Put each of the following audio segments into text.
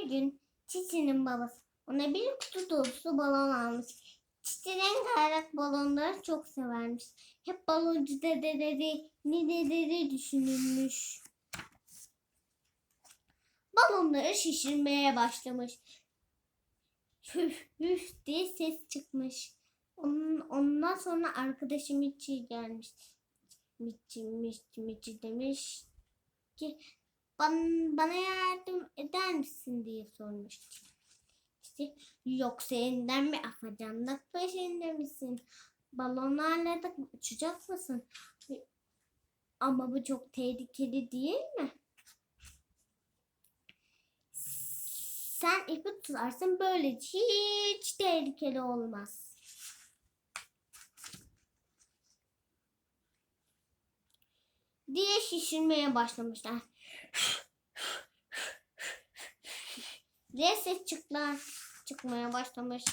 Bir gün Çiçi'nin babası ona bir kutu dolusu balon almış. Çiçi rengarenk balonları çok severmiş. Hep baloncu dedeleri, nineleri düşünülmüş. Balonları şişirmeye başlamış. Hüf hüf diye ses çıkmış. Onun, ondan sonra arkadaşı Miçi gelmiş. Miçi, Miçi, Miçi demiş ki bana, bana yardım eder misin diye sormuş. İşte yoksa elinden mi afacanlık peşinde misin? Balonlarla da uçacak mısın? Ama bu çok tehlikeli değil mi? Sen ipi tutarsın böylece hiç tehlikeli olmaz. Diye şişirmeye başlamışlar. diye ses çıklar çıkmaya başlamış.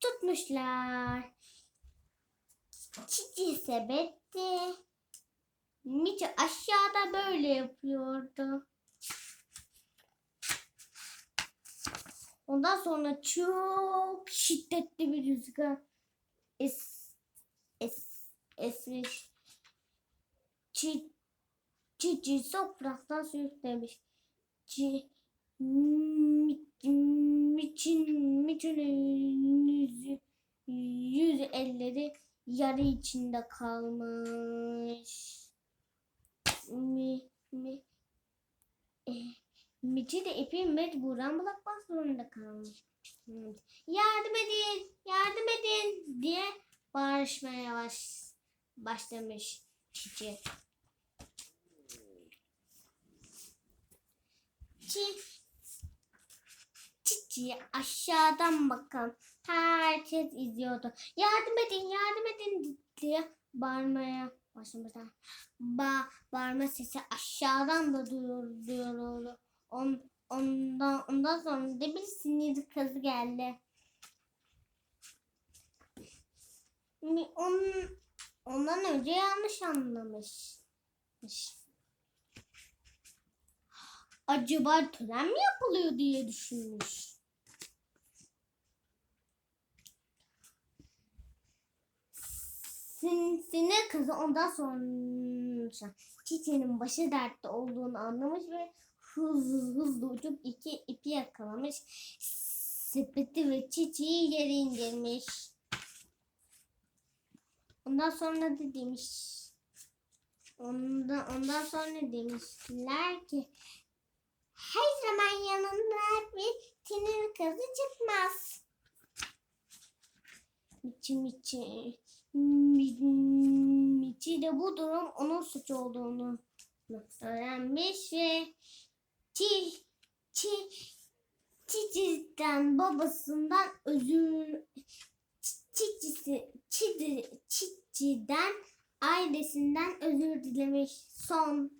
Tutmuşlar. Çiçi sebetti. Miçi aşağıda böyle yapıyordu. Ondan sonra çok şiddetli bir rüzgar es, es, esmiş. Çi, çiçi topraktan sürüklemiş. Çi, miçin, miçinin yüzü, yüzü elleri yarı içinde kalmış. Mi, mi, eh. Miçi de ipi mecburen bırakmak zorunda kalmış. Yardım edin, yardım edin diye bağırışmaya baş, başlamış Çiçi. Çi, Çiçi aşağıdan bakan herkes izliyordu. Yardım edin, yardım edin diye bağırmaya başlamışlar. Ba bağırma sesi aşağıdan da duyuluyordu. On, ondan, ondan sonra da bir sinir kazı geldi. Mi- On, ondan önce yanlış anlamış. Acaba tören mi yapılıyor diye düşünmüş. Sin, sinir kızı ondan sonra Çiçeğinin başı dertte olduğunu anlamış ve hızlı hızlı uçup iki ipi yakalamış. Sepeti ve çiçeği yere indirmiş. Ondan sonra da demiş. Ondan, ondan sonra demişler ki her zaman yanında bir tinin kızı çıkmaz. Miçi miçi. Mi- Miçi de bu durum onun suç olduğunu öğrenmiş ve Çi, çi, Çici'den babasından özür Çicisi, Çici, Çici'den ailesinden özür dilemiş. Son.